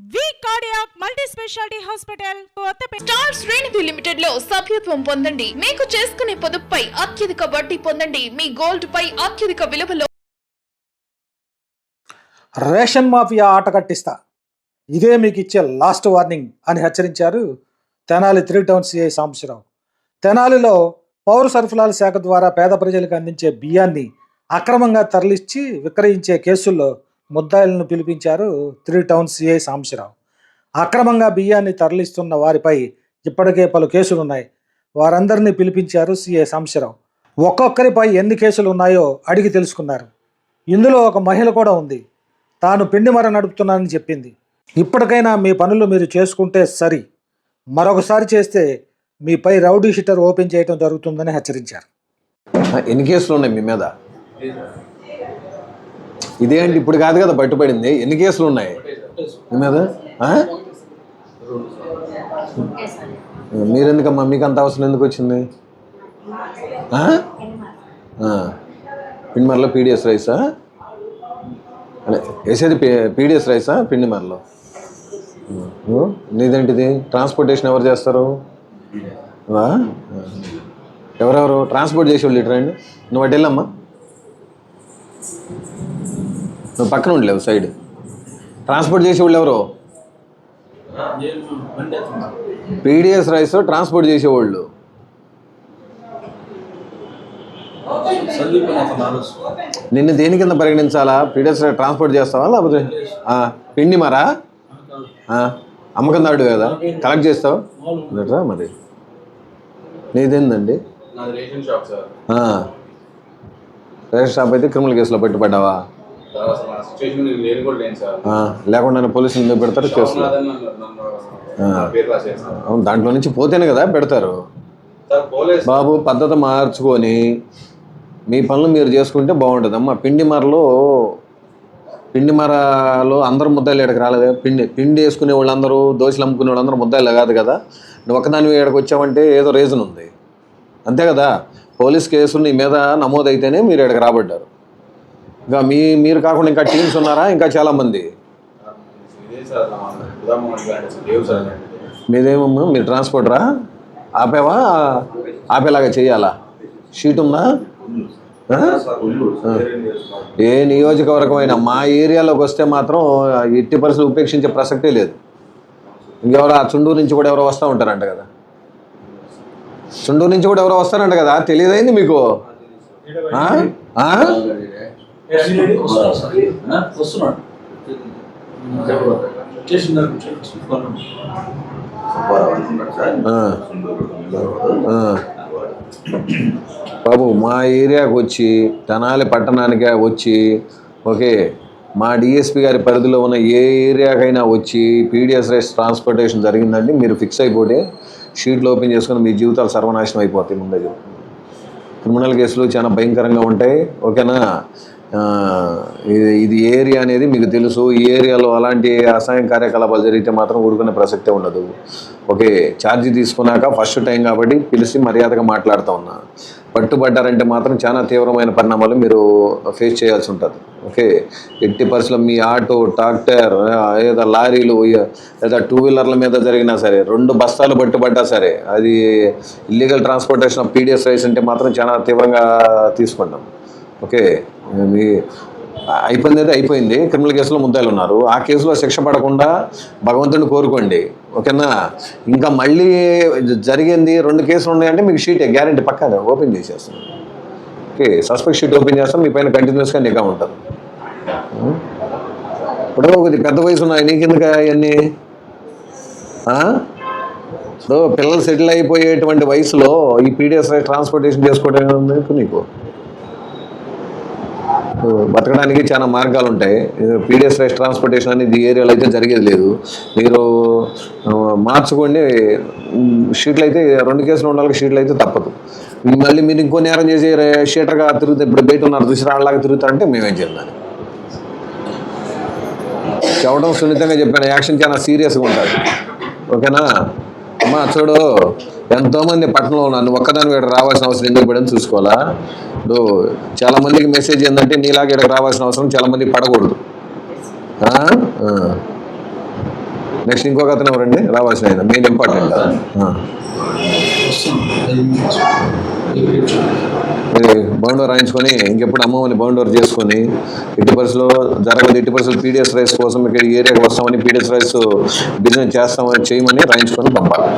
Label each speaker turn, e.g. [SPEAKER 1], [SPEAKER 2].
[SPEAKER 1] V cardiac multi speciality hospital
[SPEAKER 2] star శ్రేణిధి లిమిటెడ్లో సభ్యత్వం పొందండి. మీకు చేసుకునే పొదుపుపై అత్యధిక వడ్డీ పొందండి. మీ గోల్డ్ పై అత్యధిక విలువలో
[SPEAKER 3] రేషన్ మాఫియా ఆట కట్టిస్తా. ఇదే మీకు ఇచ్చే లాస్ట్ వార్నింగ్ అని హెచ్చరించారు Tenali three town CI Sambasivarao. తెనాలిలో పౌర సరఫరాల శాఖ ద్వారా పేద ప్రజలకు అందించే బియ్యాన్ని అక్రమంగా తరలించి విక్రయించే కేసుల్లో ముద్దాయిలను పిలిపించారు త్రీ టౌన్ సిఐ సాంబశివరావు. అక్రమంగా బియ్యాన్ని తరలిస్తున్న వారిపై ఇప్పటికే పలు కేసులున్నాయి వారందరినీ పిలిపించారు సిఐ సాంబశివరావు. ఒక్కొక్కరిపై ఎన్ని కేసులు ఉన్నాయో అడిగి తెలుసుకున్నారు. ఇందులో ఒక మహిళ కూడా ఉంది. తాను పిండి మర నడుపుతున్నానని చెప్పింది. ఇప్పటికైనా మీ పనులు మీరు చేసుకుంటే సరి. మరొకసారి చేస్తే మీపై రౌడీ షీటర్ ఓపెన్ చేయడం జరుగుతుందని హెచ్చరించారు.
[SPEAKER 4] ఎన్ని కేసులు ఉన్నాయి మీ మీద? ఇదేంటి ఇప్పుడు కాదు కదా పట్టుబడింది ఎన్ని కేసులు ఉన్నాయి? మీద? మీరెందుకమ్మా? మీకు అంత అవసరం ఎందుకు వచ్చింది? పిండిమర్లో పిండిమరలో పీడిఎస్ రైసా? అదే వేసేది పీడిఎస్ రైసా? పిండిమరలో? నీదేంటిది? ట్రాన్స్పోర్టేషన్ ఎవరు చేస్తారు? ఎవరెవరు? ట్రాన్స్పోర్ట్ చేసేవాళ్ళు ఇటు రండి. నువ్వు అటు వెళ్ళమ్మా. నువ్వు పక్కన ఉండలేవు సైడ్. ట్రాన్స్పోర్ట్ చేసేవాళ్ళు ఎవరు? పీడిఎస్ రైస్ ట్రాన్స్పోర్ట్ చేసేవాళ్ళు. నిన్ను దేని కింద పరిగణించాలా? పీడిఎస్ రైస్ ట్రాన్స్పోర్ట్ చేస్తావా? లేకపోతే పిండి మరా? అమ్మకం దాడు కదా? కలెక్ట్ చేస్తావు? మరి. నీదేందండి.
[SPEAKER 5] రేషన్ షాప్
[SPEAKER 4] అయితే క్రిమినల్ కేసులో పెట్టుబడ్డావా? లేకుండా పోలీసులు ఎందుకు పెడతారు కేసులు అవును దాంట్లో నుంచి పోతేనే కదా పెడతారు. బాబు పద్ధతి మార్చుకొని మీ పనులు మీరు చేసుకుంటే బాగుంటుంది అమ్మ పిండి మరలో పిండి మరలో అందరూ ముద్దాయిలు ఇక్కడికి రాలేదు. పిండి పిండి వేసుకునే వాళ్ళందరూ దోశలు అమ్ముకునే వాళ్ళందరూ ముద్దాయిలు కాదు కదా. నువ్వు ఒక్కదాని ఇక్కడికి వచ్చావంటే ఏదో రీజన్ ఉంది. అంతే కదా? పోలీస్ కేసులు నీ మీద నమోదైతేనే మీరు ఇక్కడికి రాబడ్డారు. ఇంకా మీ మీరు కాకుండా ఇంకా టీమ్స్ ఉన్నారా? ఇంకా చాలామంది
[SPEAKER 5] ఇదే
[SPEAKER 4] మీదేమమ్మా మీరు ట్రాన్స్పోర్టరా ఆపేవా? ఆపేలాగా చేయాలా? షీట్ ఉందా? ఏ నియోజకవర్గమైనా మా ఏరియాలోకి వస్తే మాత్రం ఎట్టి పరిస్థితులు ఉపేక్షించే ప్రసక్తే లేదు. ఇంకెవరో ఆ చుండూరు నుంచి కూడా ఎవరో వస్తూ ఉంటారంట కదా. చుండూరు నుంచి కూడా ఎవరో వస్తారంట కదా? తెలియదైంది మీకు?
[SPEAKER 6] వస్తున్నాడు.
[SPEAKER 4] బాబు మా ఏరియాకు వచ్చి తెనాలి పట్టణానికి వచ్చి ఓకే మా డిఎస్పి గారి పరిధిలో ఉన్న ఏ ఏరియాకైనా వచ్చి పీడిఎస్ రైస్ ట్రాన్స్పోర్టేషన్ జరిగిందండి. మీరు ఫిక్స్ అయిపోతే షీట్లు ఓపెన్ చేసుకుని మీ జీవితాలు సర్వనాశనం అయిపోతాయి ముందే క్రిమినల్ కేసులు చాలా భయంకరంగా ఉంటాయి. ఓకేనా? ఇది ఏరియా అనేది మీకు తెలుసు. ఈ ఏరియాలో అలాంటి అసహాయం కార్యకలాపాలు జరిగితే మాత్రం ఊరుకునే ప్రసక్తే ఉండదు. ఓకే ఛార్జీ తీసుకున్నాక ఫస్ట్ టైం కాబట్టి పిలిచి మర్యాదగా మాట్లాడుతూ ఉన్నా. పట్టుబడ్డారంటే మాత్రం చాలా తీవ్రమైన పరిణామాలు మీరు ఫేస్ చేయాల్సి ఉంటుంది. ఓకే ఎట్టి పరిస్థితుల్లో మీ ఆటో ట్రాక్టర్ లేదా లారీలు లేదా టూ వీలర్ల మీద జరిగినా సరే రెండు బస్తాలు పట్టుబడ్డా సరే అది illegal transportation of PDS rice అంటే మాత్రం చాలా తీవ్రంగా తీసుకుంటాం. ఓకే మీ అయిపోయింది అయితే అయిపోయింది. క్రిమినల్ కేసులో ముద్దాయిలు ఉన్నారు ఆ కేసులో శిక్ష పడకుండా భగవంతుడిని కోరుకోండి. ఓకేనా? ఇంకా మళ్ళీ జరిగింది రెండు కేసులు ఉన్నాయంటే మీకు షీట్ గ్యారంటీ పక్కా ఓపెన్ చేసేస్తాం. ఓకే సస్పెక్ట్ షీట్ ఓపెన్ చేస్తాం మీ పైన కంటిన్యూస్గా నిఘా ఉంటుంది ఇప్పుడు ఒకటి పెద్ద వయసు ఉన్నాయి. నీకెందుకు అవన్నీ? సో పిల్లలు సెటిల్ అయిపోయేటువంటి వయసులో ఈ పీడిఎస్ ట్రాన్స్పోర్టేషన్ చేసుకోవడం ఎందుకు నీకు? బతకడానికి చాలా మార్గాలు ఉంటాయి. పీడిఎస్ రైస్ ట్రాన్స్పోర్టేషన్ అనేది ఈ ఏరియాలో అయితే జరిగేది లేదు. మీరు మార్చుకోండి. షీట్లు అయితే రెండు కేసులు ఉండాలి షీట్లు అయితే తప్పదు. మళ్ళీ మీరు ఇంకో నేరం చేసి షీటర్గా తిరుగుతే ఇప్పుడు బయట ఉన్నారు దుసిరాళ్ళలాగా తిరుగుతారంటే మేమేం చేయాలి చెప్పడం సున్నితంగా చెప్పాను. యాక్షన్ చాలా సీరియస్గా ఉంటుంది. ఓకేనా? అమ్మా చూడు ఎంతోమంది పట్టణంలో ఉన్నాను ఒక్కదాని వీడు రావాల్సిన అవసరం ఎందుకు పడని చూసుకోవాలా? ఇప్పుడు చాలా మందికి మెసేజ్ ఏంటంటే నీలాగా ఇక్కడికి రావాల్సిన అవసరం చాలా మందికి పడకూడదు. నెక్స్ట్ ఇంకొక అతను ఎవరండి? రావాల్సిన ఆయన మెయిన్ ఇంపార్టెంట్ బౌండర్ రాయించుకొని ఇంకెప్పుడు అమ్మమని బౌండర్ చేసుకొని ఇటు పరిస్థితుల్లో జరగదు ఇటు పరిస్థితులు పీడిఎస్ రైస్ కోసం ఇక్కడ ఈ ఏరియాకి వస్తామని పీడిఎస్ రైస్ బిజినెస్ చేస్తామని చేయమని రాయించుకొని పంపాలి.